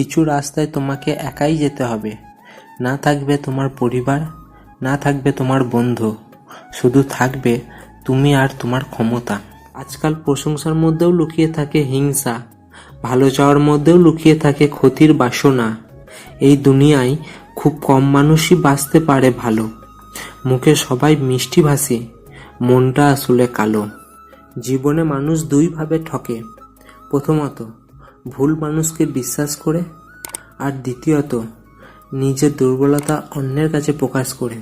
কিছু রাস্তায় তোমাকে একাই যেতে হবে। না থাকবে তোমার পরিবার, না থাকবে তোমার বন্ধু। শুধু থাকবে তুমি আর তোমার ক্ষমতা। আজকাল প্রশংসার মধ্যেও লুকিয়ে থাকে হিংসা। ভালো চাওয়ার মধ্যেও লুকিয়ে থাকে ক্ষতির বাসনা। এই দুনিয়ায় খুব কম মানুষই বাঁচতে পারে ভালো। মুখে সবাই মিষ্টি ভাসি, মনটা আসলে কালো। জীবনে মানুষ দুইভাবে ঠকে। প্রথমত ভুল মানুষকে বিশ্বাস করে, আর দ্বিতীয়ত নিজের দুর্বলতা অন্যের কাছে প্রকাশ করে।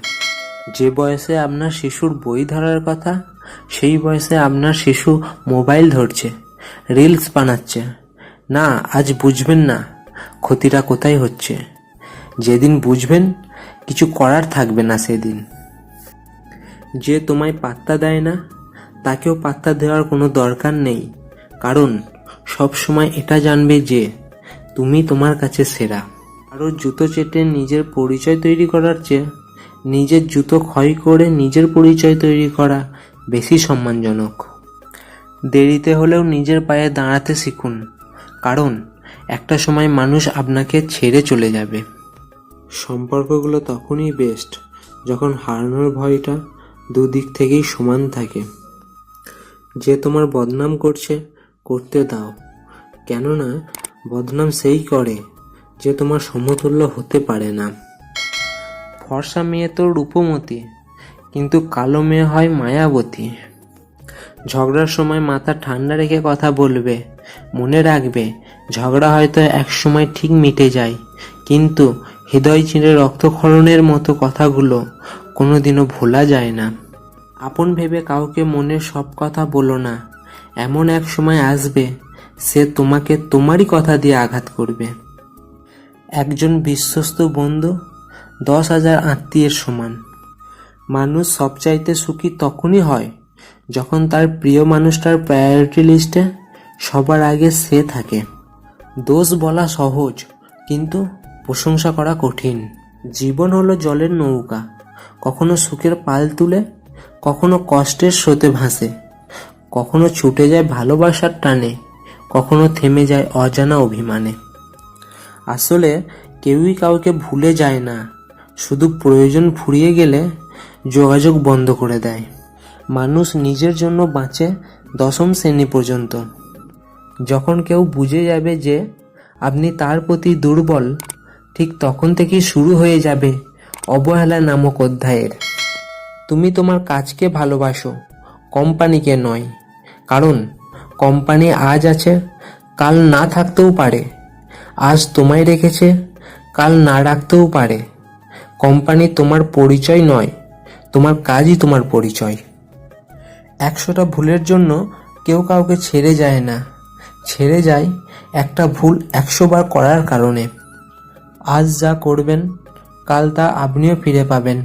যে বয়সে আপনার শিশুর বই ধরার কথা, সেই বয়সে আপনার শিশু মোবাইল ধরছে, রিলস বানাচ্ছে। না, আজ বুঝবেন না, ক্ষতিটা কোথায় হচ্ছে। যেদিন বুঝবেন, কিছু করার থাকবে না সেদিন। যে তোমায় পাত্তা দেয় না, তাকেও পাত্তা দেওয়ার কোনো দরকার নেই। কারণ সব সময় এটা জানবে যে, তুমি তোমার কাছে সেরা। আরও জুতো চেটে নিজের পরিচয় তৈরি করার চেয়ে, নিজের জুতো ক্ষয় করে নিজের পরিচয় তৈরি করা বেশি সম্মানজনক। দেরিতে হলেও নিজের পায়ে দাঁড়াতে শিখুন, কারণ একটা সময় মানুষ আপনাকে ছেড়ে চলে যাবে। সম্পর্কগুলো তখনই বেস্ট যখন হারানোর ভয়টা দুদিক থেকেই সমান থাকে। যে তোমার বদনাম করছে করতে দাও। কেননা বদনাম সেই করে যে তোমার সমতুল্য হতে পারে না। ফর্সা মেয়ে তো রূপমতী, কিন্তু কালো মেয়ে হয় মায়াবতী। ঝগড়ার সময় মাথা ঠান্ডা রেখে কথা বলবে, মনে রাখবে, ঝগড়া হয়তো এক সময় ঠিক মিটে যায়, কিন্তু হৃদয় চিরে রক্তক্ষরণের মতো কথাগুলো কোনোদিনও ভোলা যায় না। আপন ভেবে কাউকে মনের সব কথা বলো না এমন এক সময় আসবে, সে তোমাকে তোমারই কথা দিয়ে আঘাত করবে। একজন বিশ্বস্ত বন্ধু দশ হাজার আত্মীয়ের সমান। মানুষ সবচাইতে সুখী তখনই হয় যখন তার প্রিয় মানুষটার প্রায়োরিটি লিস্টে সবার আগে সে থাকে। দোষ বলা সহজ, কিন্তু প্রশংসা করা কঠিন। জীবন হলো জলের নৌকা, কখনো সুখের পাল তুলে, কখনো কষ্টের স্রোতে ভাসে। কখনো ছুটে যায় ভালোবাসার টানে, কখনো থেমে যায় অজানা অভিমানে। আসলে কেউই কাউকে ভুলে যায় না, শুধু প্রয়োজন ফুরিয়ে গেলে যোগাযোগ বন্ধ করে দেয়। মানুষ নিজের জন্য বাঁচে দশম শ্রেণি পর্যন্ত। যখন কেউ বুঝে যাবে যে আপনি তার প্রতি দুর্বল, ঠিক তখন থেকেই শুরু হয়ে যাবে অবহেলা নামক অধ্যায়ের। তুমি তোমার কাজকে ভালোবাসো কোম্পানিকে নয়, কারণ কোম্পানি আজ আছে, কাল না থাকতেও পারে। আজ তোমায় রেখেছে, কাল না রাখতেও পারে। কোম্পানি তোমার পরিচয় নয়, তোমার কাজই তোমার পরিচয়। একশোটা ভুলের জন্য কেউ কাউকে ছেড়ে যায় না। ছেড়ে যায় একটা ভুল একশো বার করার কারণে। আজ যা করবেন, কাল তা আপনিও ফিরে পাবেন।